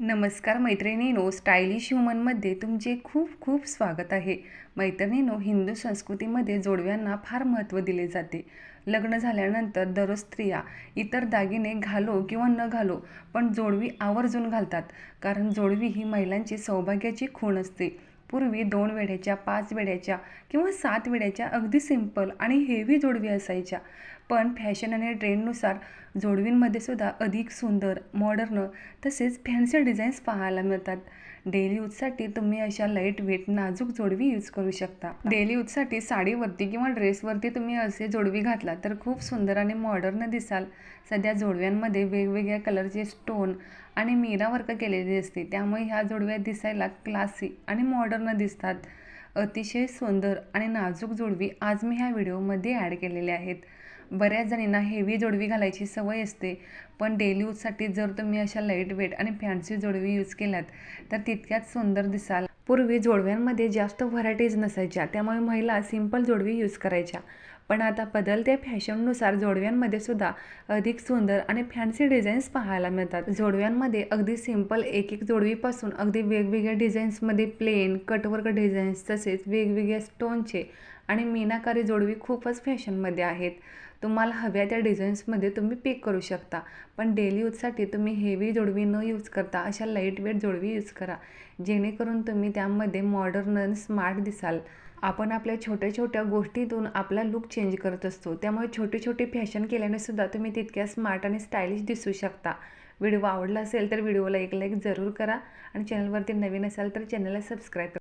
नमस्कार मैत्रिणीनो स्टायलिश ह्युमनमध्ये तुमचे खूप खूप स्वागत आहे. मैत्रिणीनो हिंदू संस्कृतीमध्ये जोडव्यांना फार महत्त्व दिले जाते. लग्न झाल्यानंतर दररोज स्त्रिया इतर दागिने घालो किंवा न घालो पण जोडवी आवर्जून घालतात. कारण जोडवी ही महिलांची सौभाग्याची खूण असते. पूर्वी दोन वेड्याच्या पाच वेड्याच्या किंवा सात वेड्याच्या अगदी सिंपल आणि हेवी जोडवी असायच्या. पण फॅशन आणि ट्रेंडनुसार जोडवींमध्ये सुद्धा अधिक सुंदर मॉडर्न तसेच फॅन्सी डिझाईन्स पाहायला मिळतात. डेली यूजसाठी तुम्ही अशा लाइट वेट नाजूक जोडवी यूज करू शकता. डेली यूजसाठी साडीवरती किंवा ड्रेसवरती तुम्ही असे जोडवी घातला तर खूप सुंदर आणि मॉडर्न दिसाल. सध्या जोडव्यांमध्ये वेगवेगळ्या कलरचे स्टोन आणि मीरा वर्क केलेली असते त्यामुळे ह्या जोडव्या दिसायला क्लासी आणि मॉडर्न दिसतात. अतिशय सुंदर आणि नाजूक जोडवी आज मी ह्या व्हिडिओमध्ये ॲड केलेल्या आहेत. बऱ्याच जणींना हेवी जोडवी घालायची सवय असते पण डेली यूजसाठी जर तुम्ही अशा लाइट वेट आणि फॅन्सी जोडवी यूज केल्यात तर तितक्याच सुंदर दिसाल. पूर्वी जोडव्यांमध्ये जास्त व्हरायटीज नसायच्या त्यामुळे महिला सिंपल जोडवी यूज करायच्या. पण आता बदलत्या फॅशननुसार जोडव्यांमध्ये सुद्धा अधिक सुंदर आणि फॅन्सी डिझाईन्स पाहायला मिळतात. जोडव्यांमध्ये अगदी सिंपल एक एक जोडवीपासून अगदी वेगवेगळ्या डिझाईन्समध्ये प्लेन कटवर्क डिझाईन्स तसेच वेगवेगळ्या स्टोनचे आणि मीनाकारी जोडवी खूपच फॅशनमध्ये आहेत. तुम्हाला हव्या त्या डिझाईन्समध्ये तुम्ही पिक करू शकता. पण डेली यूजसाठी तुम्ही हेवी जोडवी न यूज करता अशा लाइट वेट जोडवी यूज करा. जेणेकरून तुम्ही त्यामध्ये मॉडर्न स्मार्ट दिसाल. आपण आपल्या छोट्या छोट्या गोष्टीतून आपला लुक चेंज करत असतो. त्यामुळे छोटी छोटी फॅशन केल्याने सुद्धा तुम्ही तितक्या स्मार्ट आणि स्टायलिश दिसू शकता. व्हिडिओ आवडला असेल तर व्हिडिओला एक लाईक जरूर करा. आणि चॅनलवरती नवीन असाल तर चॅनलला सबस्क्राईब करा.